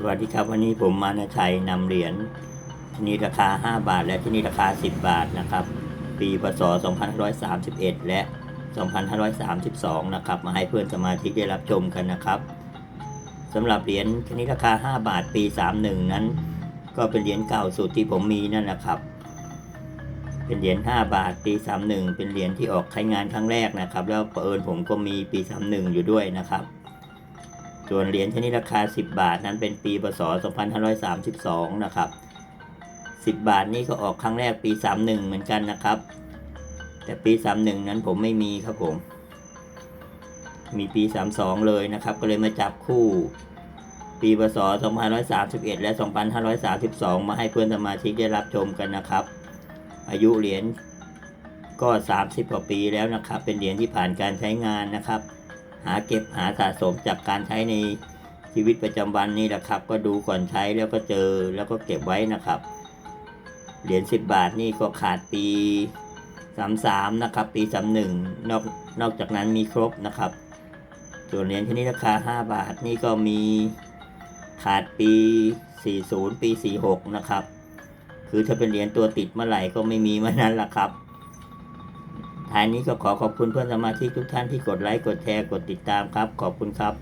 สวัสดีครับ วันนี้ผมมาในชัยนำเหรียญที่นี่ราคา 5 บาท และที่นี่ราคา 10 บาทนะครับ ปีพศ 2531 และ 2532 นะครับ มาให้เพื่อนสมาชิกได้รับชมกันนะครับสำหรับเหรียญที่นี่ราคา 5 บาทปี 31 นั้น ก็เป็นเหรียญเก่าสุดที่ผมมีนั่นแหละครับ เป็นเหรียญ5บาทปี 31 เป็นเหรียญที่ออกใช้งานครั้งแรกนะครับ แล้วเผอิญผมก็มีปี 31 อยู่ด้วยนะครับ ส่วนเหรียญชนิดราคา 10 บาทนั้นเป็นปีพศ 2532 นะครับ 10 บาทนี่ก็ออกครั้งแรกปี 31 เหมือนกันนะครับ แต่ปี 31 นั้นผมไม่มีครับผม มีปี 32 เลยนะครับ ก็เลยมาจับคู่ ปีพศ 2531 และ 2532 มาให้เพื่อนสมาชิกได้รับชมกันนะครับ อายุเหรียญก็ 30 กว่าปีแล้วนะครับ เป็นเหรียญที่ผ่านการใช้งานนะครับ หาเก็บหาสะสมจากการใช้ในชีวิตประจำวันนี่แหละครับ ก็ดูก่อนใช้แล้วก็เจอแล้วก็เก็บไว้นะครับ เหรียญ10 บาทนี่ก็ขาดปี33นะครับ ปี31นอกนอกจากนั้นมีครบนะครับ ส่วนเหรียญชนิดราคา 5 บาทนี่ก็มีขาดปี 40 ปี 46 นะครับ คือถ้าเป็นเหรียญตัวติดเมื่อไหร่ก็ไม่มีเมื่อนั้นละครับ ท้ายนี้ก็ขอขอบคุณเพื่อนสมาชิกทุกท่านที่กดไลค์ กดแชร์ กดติดตามครับ ขอบคุณครับ